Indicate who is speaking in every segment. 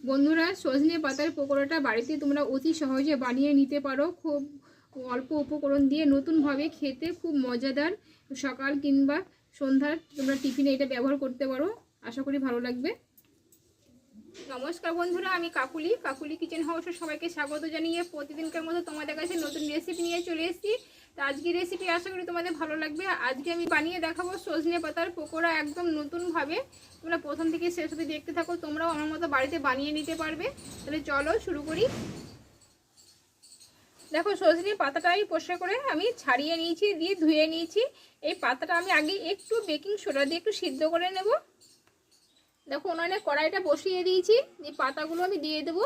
Speaker 1: বন্ধুরা, সজনে পাতার পকোড়াটা বাড়িতে তোমরা অতি সহজে বানিয়ে নিতে পারো। খুব অল্প উপকরণ দিয়ে নতুনভাবে খেতে খুব মজাদার সকাল কিংবা সন্ধ্যার তোমরা টিফিনে এটা ব্যবহার করতে পারো। আশা করি ভালো লাগবে। নমস্কার বন্ধুরা, আমি কাকুলি। কাকুলি কিচেন হাউসে সবাইকে স্বাগত জানিয়ে প্রতিদিনকার মতো তোমাদের কাছে নতুন রেসিপি নিয়ে চলে এসেছি। তো আজকে রেসিপি আশা করি তোমাদের ভালো লাগবে। আজকে আমি বানিয়ে দেখাবো সজনে পাতার পকোড়া একদম নতুনভাবে। তোমরা প্রথম থেকে শেষ অবধি দেখতে থাকো, তোমরাও আমার মতো বাড়িতে বানিয়ে নিতে পারবে। তাহলে চলো শুরু করি। দেখো, সজনে পাতাটা আমি পরিষ্কার করে আমি ছাড়িয়ে নিয়েছি, দিয়ে ধুয়ে নিয়েছি। এই পাতাটা আমি আগে একটু বেকিং সোডা দিয়ে একটু সিদ্ধ করে নেব। দেখো উনানে কড়াইটা বসিয়ে দিয়েছি, এই পাতাগুলো আমি দিয়ে দেবো।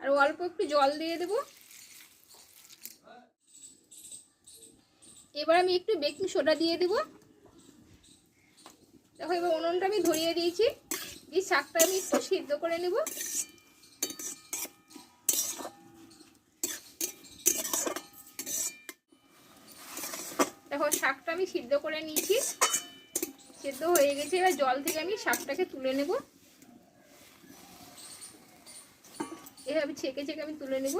Speaker 1: আর অল্প একটু জল দিয়ে দেবো। এবার আমি একটু বেকিং সোডা দিয়ে দেবো। দেখো এবার উনুনটা আমি ধরিয়ে দিয়েছি, দিয়ে শাকটা আমি একটু সিদ্ধ করে নেব। দেখো, শাকটা আমি সিদ্ধ করে নিয়েছি। সিদ্ধ হয়ে গেছে, এবার জল থেকে আমি শাকটাকে তুলে নেব। এভাবে ছেঁকে ছেঁকে আমি তুলে নেব।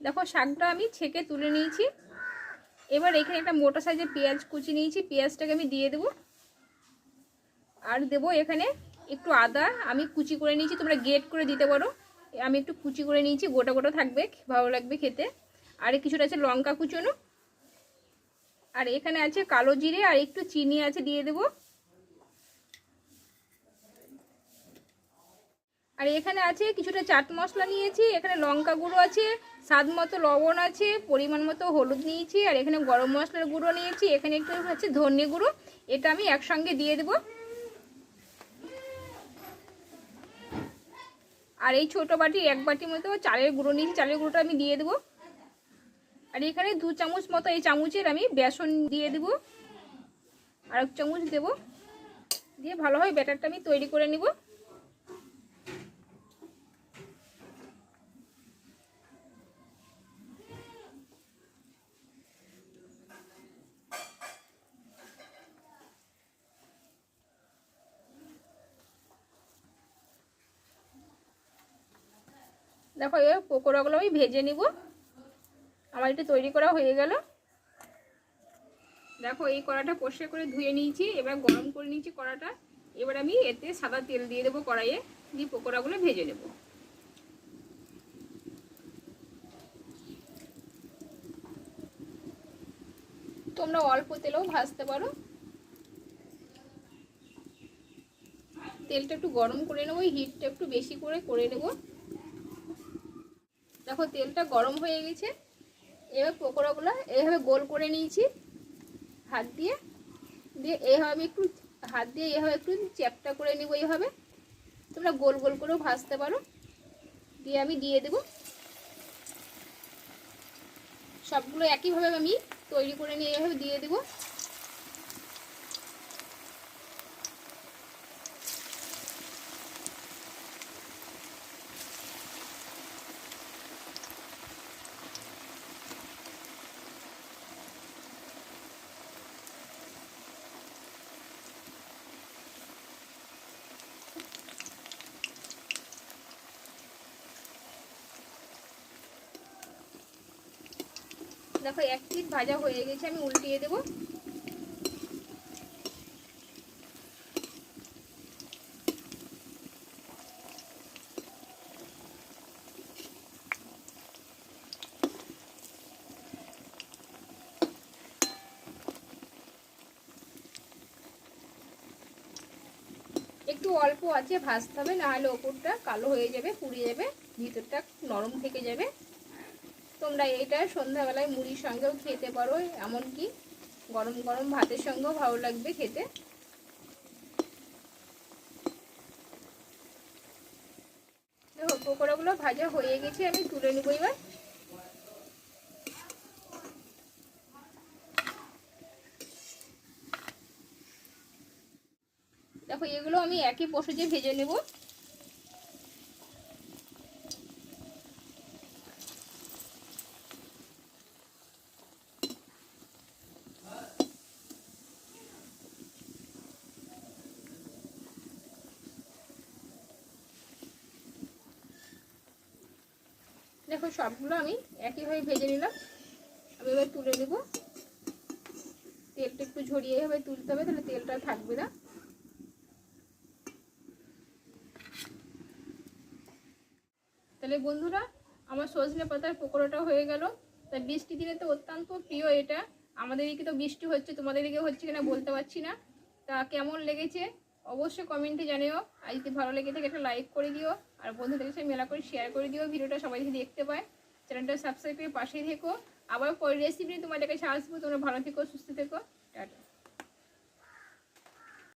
Speaker 1: দেখো, শাকটা আমি ছেঁকে তুলে নিয়েছি। এবার এখানে একটা মোটা সাইজের পেঁয়াজ কুচি নিয়েছি, পেঁয়াজটাকে আমি দিয়ে দেব। আর দেব এখানে একটু আদা, আমি কুচি করে নিয়েছি, তোমরা গেট করে দিতে পারো। আমি একটু কুচি করে নিয়েছি, গোটা গোটা থাকবে, ভালো লাগবে খেতে। আর কিছুটা আছে লঙ্কা কুচোনো। আর এখানে আছে কালো জিরে আর একটু চিনি আছে দিয়ে দেব। আর এখানে আছে কিছুটা চাট মশলা নিয়েছি, এখানে লঙ্কা গুঁড়ো আছে, স্বাদ মতো লবণ আছে, পরিমাণ মতো হলুদ নিয়েছি, আর এখানে গরম মশলার গুঁড়ো নিয়েছি, এখানে একটু হচ্ছে ধনে গুঁড়ো, এটা আমি একসঙ্গে দিয়ে দেব। আর এই ছোট বাটি এক বাটির মতো চালের গুঁড়ো নিয়েছি চালের গুঁড়োটা আমি দিয়ে দেবো। আর এখানে দু চামচ মতো এই চামচের আমি বেসন দিয়ে দেবো। আর এক চামচ দেবো। দিয়ে ভালোভাবে ব্যাটারটা আমি তৈরি করে নিব। দেখো এবার পকোড়াগুলো আমি ভেজে নিব। আমার এটা তৈরি করা হয়ে গেল। দেখো, এই কড়াটা পরিষ্কার করে ধুয়ে নিয়েছি, এবার গরম করে নিয়েছি কড়াটা। এবার আমি এতে সাদা তেল দিয়ে দেবো কড়াইয়ে, দিয়ে পকোড়াগুলো ভেজে নেব। তোমরা অল্প তেলেও ভাজতে পারো। তেলটা একটু গরম করে নেব হিটটা একটু বেশি করে করে নেব। দেখো তেলটা গরম হয়ে গেছে। এবার পকোড়াগুলো এইভাবে গোল করে নিয়েছি। হাত দিয়ে। দিয়ে এইভাবে একটু হাত দিয়ে এইভাবে একটু চ্যাপটা করে নেব এইভাবে তোমরা গোল গোল করেও ভাজতে পারো। দিয়ে আমি দিয়ে দেব। সবগুলো একইভাবে আমি তৈরি করে নিয়ে এইভাবে দিয়ে দেবো। দেখো, এক পিস ভাজা হয়ে গেছে, আমি উল্টিয়ে দেব। একটু অল্প আছে, ভাজতে হবে, নাহলে ওপরটা কালো হয়ে যাবে, পুড়ে যাবে, ভিতরটা নরম থেকে যাবে। তোমরা এটা সন্ধ্যাবেলায় মুড়ির সঙ্গেও খেতে পারো, এমনকি গরম গরম ভাতের সঙ্গেও ভালো লাগবে খেতে। পকোড়াগুলো ভাজা হয়ে গেছে, আমি তুলে নেব এবার। দেখো, এগুলো আমি একই প্রসেসে ভেজে নেব। দেখো সবগুলো আমি একইভাবে ভেজে নিলাম। আমি এবার তুলে নেব। তেলটা একটু ঝরিয়ে এভাবে তুলতে হবে, তাহলে তেলটা থাকবে না। তাহলে বন্ধুরা, আমার সজনে পাতার পকোড়াটা হয়ে গেল। তা বৃষ্টি দিনে তো অত্যন্ত প্রিয় এটা। আমাদের এদিকে তো বৃষ্টি হচ্ছে তোমাদের দিকে হচ্ছে কিনা বলতে পারছি না। তা কেমন লেগেছে? অবশ্যই কমেন্টে জানিও। আর যদি ভালো লেগে থাকে একটা লাইক করে দিও। আর বন্ধুদের সাথে মেলা করে শেয়ার করে দিও। ভিডিওটা সবাই যদি দেখতে পায় চ্যানেলটা সাবস্ক্রাইব করে পাশেই থেকো। আবার পরের রেসিপি নিয়ে তোমাদের কাছে আসব। তোমরা ভালো থেকো, সুস্থ থেকো। টাটা।